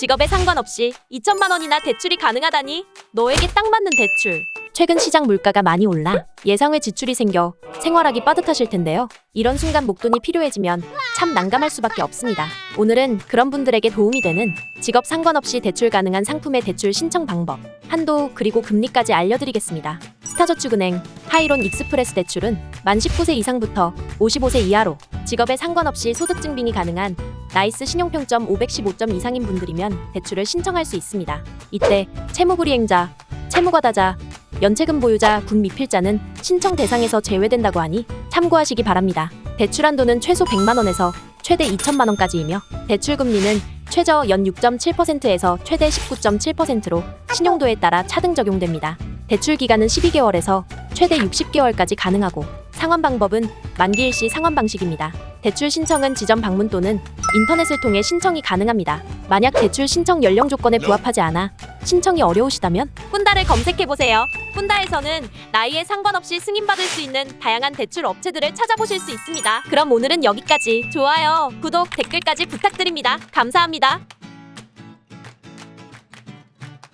직업에 상관없이 2천만 원이나 대출이 가능하다니 너에게 딱 맞는 대출. 최근 시장 물가가 많이 올라 예상외 지출이 생겨 생활하기 빠듯하실 텐데요. 이런 순간 목돈이 필요해지면 참 난감할 수밖에 없습니다. 오늘은 그런 분들에게 도움이 되는 직업 상관없이 대출 가능한 상품의 대출 신청 방법, 한도 그리고 금리까지 알려드리겠습니다. 스타저축은행 하이론 익스프레스 대출은 만 19세 이상부터 55세 이하로 직업에 상관없이 소득 증빙이 가능한 나이스 신용평점 515점 이상인 분들이면 대출을 신청할 수 있습니다. 이때 채무불이행자, 채무과다자, 연체금 보유자, 군 미필자는 신청 대상에서 제외된다고 하니 참고하시기 바랍니다. 대출 한도는 최소 100만 원에서 최대 2천만 원까지이며 대출 금리는 최저 연 6.7%에서 최대 19.7%로 신용도에 따라 차등 적용됩니다. 대출 기간은 12개월에서 최대 60개월까지 가능하고 상환 방법은 만기일 시 상환 방식입니다. 대출 신청은 지점 방문 또는 인터넷을 통해 신청이 가능합니다. 만약 대출 신청 연령 조건에 부합하지 않아 신청이 어려우시다면 푼다를 검색해 보세요. 푼다에서는 나이에 상관없이 승인받을 수 있는 다양한 대출 업체들을 찾아보실 수 있습니다. 그럼 오늘은 여기까지. 좋아요, 구독, 댓글까지 부탁드립니다. 감사합니다.